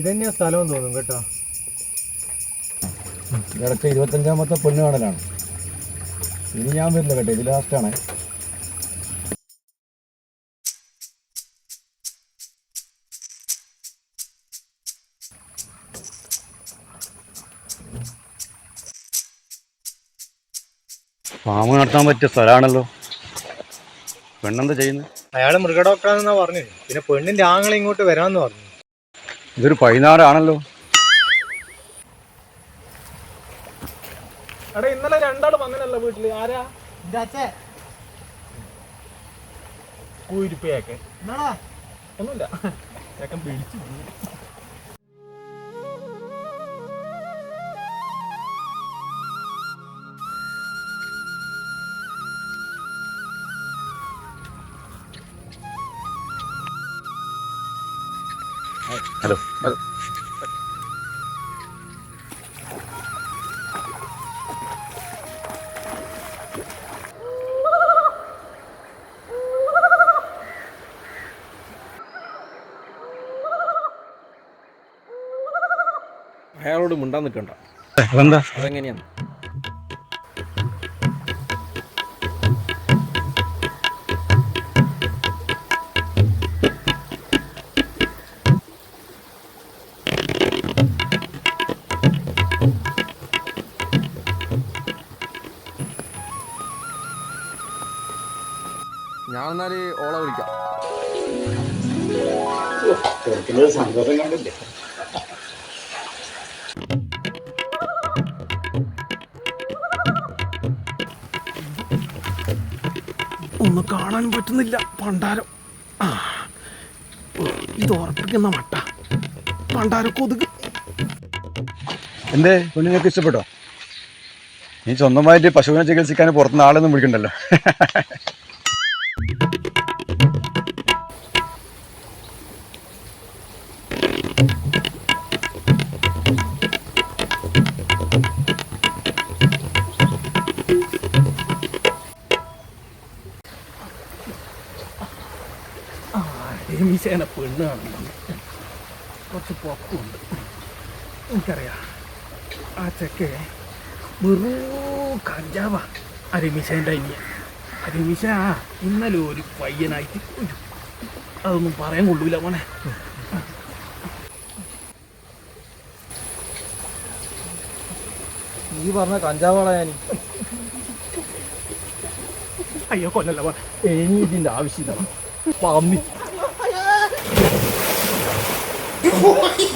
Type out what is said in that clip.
ഇതന്നെയാ സ്ഥലം തോന്നും കേട്ടോ. ഇടയ്ക്ക് ഇരുപത്തഞ്ചാമത്തെ പെണ്ണ് കാണലാണ്. ഇനി ഞാൻ വരില്ല കേട്ടോ ഇത് ലാസ്റ്റാണ് ഫാം നടത്താൻ പറ്റിയ സ്ഥലമാണല്ലോ പെണ്ണെന്താ ചെയ്യുന്നത് അയാൾ മൃഗഡോക്ടറാണെന്നാ പറഞ്ഞു പിന്നെ പെണ്ണിന്റെ ആങ്ങളെ ഇങ്ങോട്ട് വരാമെന്ന് പറഞ്ഞു. ഇതൊരു പൈനാറാണല്ലോ എടാ ഇന്നലെ രണ്ടാൾ വന്നിനല്ലോ വീട്ടിൽ. ആരാ? കൂരിപ്പയൊക്കെ. ഒന്നുമില്ല. ചേക്കൻ പിടിച്ചു. ഹലോ. ഹലോ അയാളോട് മിണ്ടാൻ നിൽക്കണ്ട. അതെങ്ങനെയാണ് ഞാൻ എന്നാൽ ഓളെ വിളിക്കാം. ഒന്ന് കാണാൻ പറ്റുന്നില്ല പണ്ടാരം. ആ ഇത് ഉറപ്പിക്കുന്ന മട്ട. പണ്ടാരം കൊതുക്. എന്തേ പെണ്ണിനൊക്കെ ഇഷ്ടപ്പെട്ടോ? നീ സ്വന്തമായിട്ട് പശുവിനെ ചികിത്സിക്കാൻ പുറത്തുനിന്ന് ആളൊന്നും വിളിക്കണ്ടല്ലോ. രമീശേന പെണ്ണ് കുറച്ച് പൊക്കമുണ്ട്. എനിക്കറിയാം. ആ ചെക്ക് വെറൂ കഞ്ചാവാ. അരിമിശേന്റെ രമീശേന്റെ അരിമിശ ഇന്നലെ ഒരു പയ്യനായിട്ട് ഒരു അതൊന്നും പറയാൻ കൊള്ളൂല മോനെ. നീ പറഞ്ഞ കഞ്ചാവാളാ ഞാൻ അയ്യോ കൊല്ലല്ല ഇതിന്റെ ആവശ്യമില്ല. പന്നി Uy!